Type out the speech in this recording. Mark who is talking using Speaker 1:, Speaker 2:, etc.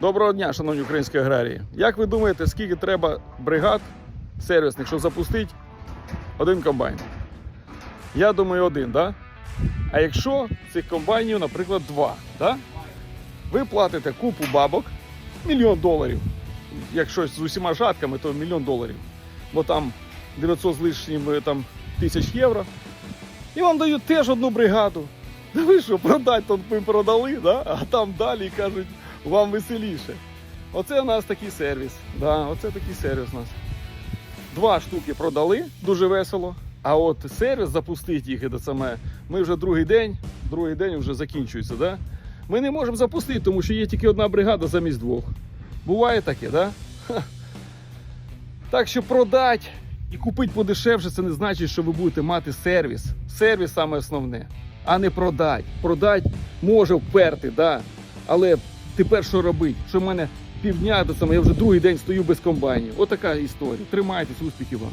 Speaker 1: Доброго дня, шановні українські аграрії. Як ви думаєте, скільки треба бригад сервісних, щоб запустити один комбайн? Я думаю, один, да? А якщо цих комбайнів, наприклад, два, да? ви платите купу бабок, мільйон доларів. Якщо з усіма жатками, то мільйон доларів. Бо там 900 з лишнім е, там, тисяч євро. І вам дають теж одну бригаду. Да ви що, продати то ми продали, да? а там далі кажуть, вам веселіше. Оце у нас такий сервіс. Да, оце такий сервіс у нас. Два штуки продали, дуже весело. А от сервіс запустити їх, саме, ми вже другий день, другий день вже закінчується. Да? Ми не можемо запустити, тому що є тільки одна бригада замість двох. Буває таке, да? Так що продати і купити подешевше, це не значить, що ви будете мати сервіс. Сервіс саме основне, а не продати. Продати може вперти, да. але тепер що робити? Що в мене півдня, то саме, я вже другий день стою без комбайнів. Отака історія. Тримайтесь, успіхів вам.